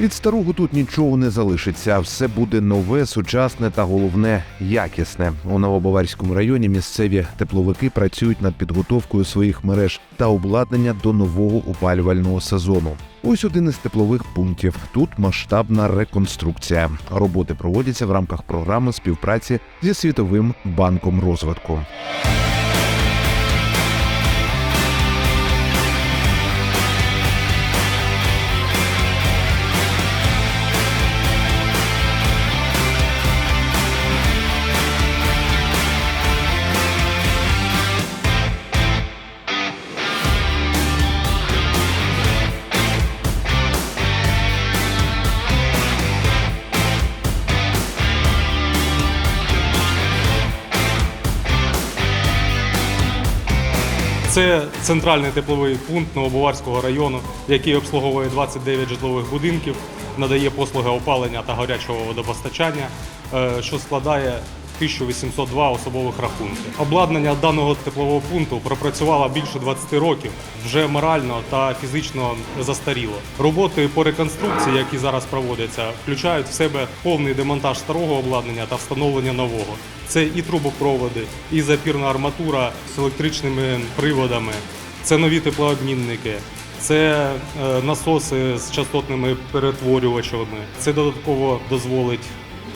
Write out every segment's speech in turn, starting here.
Від старого тут нічого не залишиться. Все буде нове, сучасне та головне якісне. У Новобаварському районі місцеві тепловики працюють над підготовкою своїх мереж та обладнання до нового опалювального сезону. Ось один із теплових пунктів. Тут масштабна реконструкція. Роботи проводяться в рамках програми співпраці зі Світовим банком розвитку. Це центральний тепловий пункт Новобуварського району, який обслуговує 29 житлових будинків, надає послуги опалення та гарячого водопостачання, е, що складає 1802 особових рахунки. Обладнання даного теплового пункту пропрацювало більше 20 років, вже морально та фізично застаріло. Роботи по реконструкції, які зараз проводяться, включають в себе повний демонтаж старого обладнання та встановлення нового. Це і трубопроводи, і запірна арматура з електричними приводами, це нові теплообмінники, це е, насоси з частотними перетворювачами. Це додатково дозволить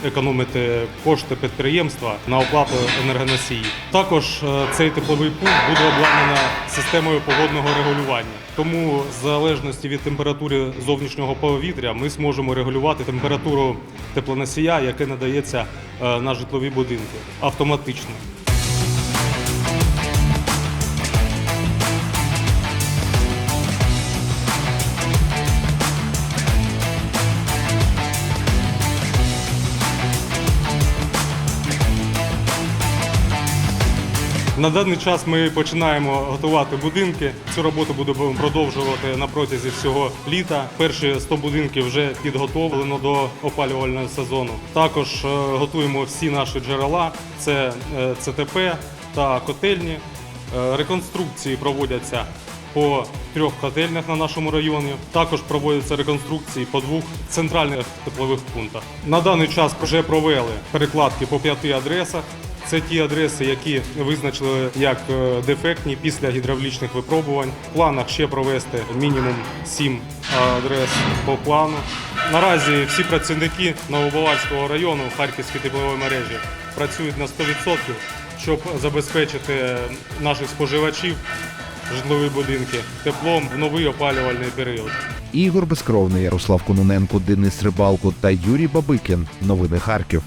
економити кошти підприємства на оплату енергоносії. Також е, цей тепловий пункт буде обладнано системою погодного регулювання. Тому, в залежності від температури зовнішнього повітря, ми зможемо регулювати температуру теплоносія, яке надається е, на житлові будинки автоматично. На даний час ми починаємо готувати будинки. Цю роботу будемо продовжувати на протязі всього літа. Перші 100 будинків вже підготовлено до опалювального сезону. Також е, готуємо всі наші джерела: це е, ЦТП та котельні. Е, Реконструкції проводяться по трьох котельнях на нашому районі. Також проводяться реконструкції по двох центральних теплових пунктах. На даний час вже провели перекладки по п'яти адресах. Це ті адреси, які визначили як е, дефектні після гідравлічних випробувань. В планах ще провести мінімум 7 адрес по плану. Наразі всі працівники Новобаварського району Харківської теплової мережі працюють на 100%, щоб забезпечити наших споживачів житлові будинки теплом в новий опалювальний період. Ігор Безкровний, Ярослав Кононенко, Денис Рибалко та Юрій Бабикін. Новини Харків.